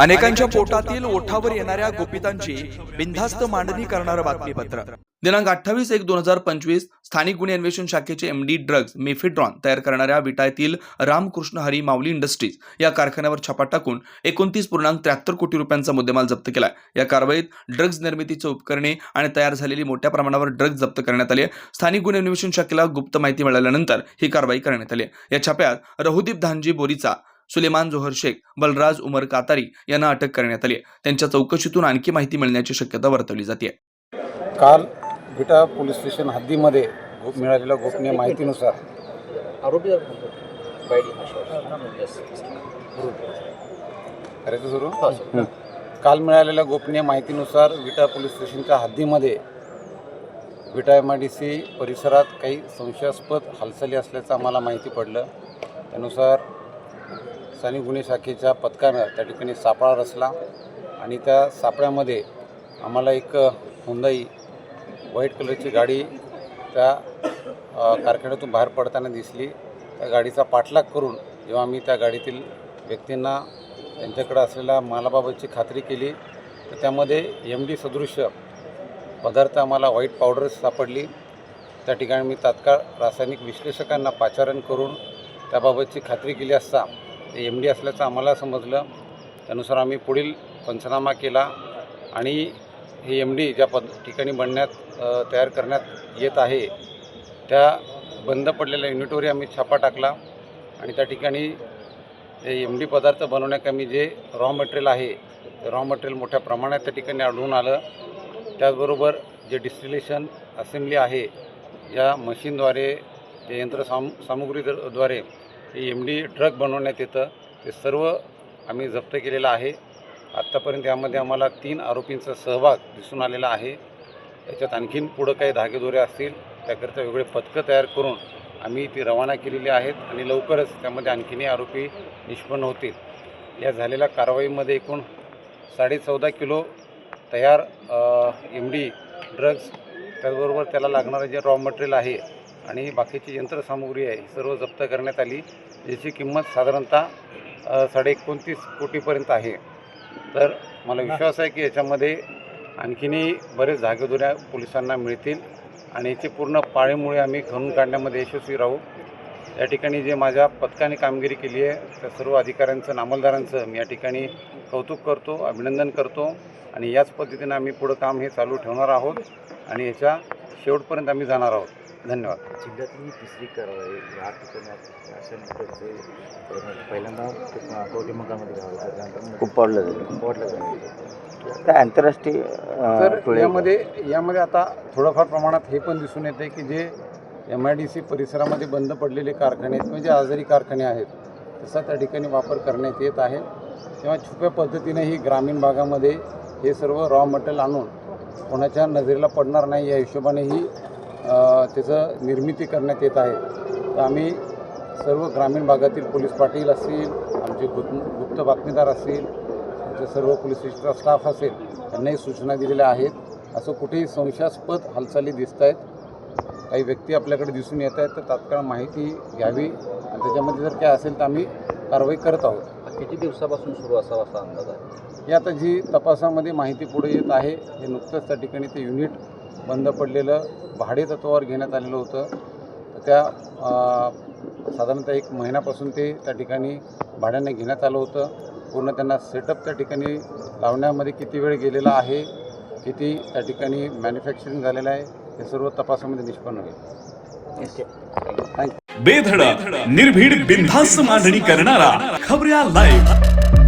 अनेकांच्या पोटातील ओठावर येणाऱ्या गोपितांची बिनधास्त मांडणी करणारं बातमीपत्र. दिनांक अठ्ठावीस एक दोन हजार पंचवीस स्थानिक गुन्हे अन्वेषण शाखेचे एम डी ड्रग्ज मेफिड्रॉन तयार करणाऱ्या विटा येथील रामकृष्ण हरी माऊली इंडस्ट्रीज या कारखान्यावर छापा टाकून एकोणतीस पूर्णांक त्र्याहत्तर कोटी रुपयांचा मुद्देमाल जप्त केला या कारवाईत ड्रग्ज निर्मितीचे उपकरणे आणि तयार झालेली मोठ्या प्रमाणावर ड्रग्ज जप्त करण्यात आले स्थानिक गुन्हे अन्वेषण शाखेला गुप्त माहिती मिळाल्यानंतर ही कारवाई करण्यात आली या छाप्यात रहुदीप धानजी बोरीचा सुलेमान जोहर शेख बलराज उमर कातारी यांना अटक करण्यात आली त्यांच्या चौकशीतून आणखी माहिती मिळण्याची शक्यता वर्तवली जाते. काल विटा पोलीस स्टेशन हद्दीमध्ये मिळालेल्या गोपनीय माहितीनुसार आरोपी काल मिळालेल्या गोपनीय माहितीनुसार विटा पोलीस स्टेशनच्या हद्दीमध्ये Vita M I D C परिसरात काही संशयास्पद हालचाली असल्याचं आम्हाला माहिती पडलं. त्यानुसार स्थानिक गुन्हे शाखेच्या पथकानं त्या ठिकाणी सापळा रचला आणि त्या सापळ्यामध्ये आम्हाला एक हुंदाई व्हाईट कलरची गाडी त्या कारखान्यातून बाहेर पडताना दिसली. त्या गाडीचा पाठलाग करून जेव्हा आम्ही त्या गाडीतील व्यक्तींना त्यांच्याकडे असलेल्या मालाबाबतची खात्री केली तर त्यामध्ये एम डी सदृश्य पदार्थ आम्हाला व्हाईट पावडर सापडली. त्या ठिकाणी मी तात्काळ रासायनिक विश्लेषकांना पाचारण करून त्याबाबतची खात्री केली असता एम डी असल्याचं आम्हाला समजलं. त्यानुसार आम्ही पुढील पंचनामा केला आणि हे एम डी ज्या पद ठिकाणी बनण्यात तयार करण्यात येत आहे त्या बंद पडलेल्या युनिटवरही आम्ही छापा टाकला आणि त्या ठिकाणी हे एम डी पदार्थ बनवण्याकमी जे रॉ मटेरियल आहे ते रॉ मटेरियल मोठ्या प्रमाणात त्या ठिकाणी आढळून आलं. त्याचबरोबर जे डिस्टिलेशन असेंब्ली आहे या मशीनद्वारे जे यंत्र साम सामुग्रीद्वारे ते एम डी ड्रग बनवण्यात येतं. ते सर्व आम्ही जप्त केलेलं आहे. आत्तापर्यंत यामध्ये आम्हाला तीन आरोपींचा सहभाग दिसून आलेला आहे. त्याच्यात आणखीन पुढं काही धागेदोरे असतील त्याकरिता वेगळे पथकं तयार करून आम्ही ती रवाना केलेली आहेत आणि लवकरच त्यामध्ये आणखीनही आरोपी निष्पन्न होतील. या झालेल्या कारवाईमध्ये एकूण साडेचौदा किलो तयार एम डी ड्रग्ज त्याचबरोबर त्याला लागणारं जे रॉ मटेरियल आहे आणि बाकीची यंत्रसामुग्री आहे सर्व जप्त करण्यात आली ज्याची किंमत साधारणतः साडे एकोणतीस कोटीपर्यंत आहे. तर मला विश्वास आहे की याच्यामध्ये आणखीनही बरेच धागेदोऱ्या पोलिसांना मिळतील आणि याची पूर्ण पाळीमुळे आम्ही खणून काढण्यामध्ये यशस्वी राहू. या ठिकाणी जे माझ्या पथकाने कामगिरी केली आहे त्या सर्व अधिकाऱ्यांचं आणि अंमलदारांचं मी या ठिकाणी कौतुक करतो अभिनंदन करतो आणि याच पद्धतीने आम्ही पुढं काम हे चालू ठेवणार आहोत आणि याच्या शेवटपर्यंत आम्ही जाणार आहोत. धन्यवाद. जिल्ह्यातली ही तिसरी कारवाई या ठिकाणी अशा- प्रकारचे पहिल्यांदा कवटे मकामध्ये गावाला त्यानंतर खूप पडलं जातं पोटला झाले काय आंतरराष्ट्रीय तर यामध्ये यामध्ये आता थोडंफार प्रमाणात हे पण दिसून येते की जे एम आय डी सी परिसरामध्ये बंद पडलेले कारखाने आहेत म्हणजे आजारी कारखाने आहेत तसा त्या ठिकाणी वापर करण्यात येत आहे. तेव्हा छुप्या पद्धतीने ही ग्रामीण भागामध्ये हे सर्व रॉ मटेरियल आणून कोणाच्या नजरेला पडणार नाही या हिशोबाने ही त्याचं निर्मिती करण्यात येत आहे. तर आम्ही सर्व ग्रामीण भागातील पोलीस पाटील असतील आमचे गुप्त गुप्त बातमीदार असतील आमचे सर्व पोलीस स्टेशनचा स्टाफ असेल यांनाही सूचना दिलेल्या आहेत. असं कुठेही संशयास्पद हालचाली दिसत आहेत. काही व्यक्ती आपल्याकडे दिसून येत आहेत तर तात्काळ माहिती घ्यावी. आणि त्याच्यामध्ये जर काय असेल तर आम्ही कारवाई करत आहोत. किती दिवसापासून सुरू असावा असा अंदाज आहे? ही आता जी तपासामध्ये माहिती पुढे येत आहे हे नुकतंच त्या ठिकाणी ते युनिट बंद पडलेलं भाडे तत्वावर घेण्यात आलेलं होतं. तर त्या साधारणतः एक महिन्यापासून ते त्या ठिकाणी भाड्याने घेण्यात आलं होतं. पूर्ण त्यांना सेटअप त्या ठिकाणी लावण्यामध्ये किती वेळ गेलेला आहे किती त्या ठिकाणी मॅन्युफॅक्चरिंग झालेलं आहे हे सर्व तपासामध्ये निष्पन्न होईल. बेधडक निर्भीड बिनधास्त मांडणी करणारा खबऱ्या लाईव्ह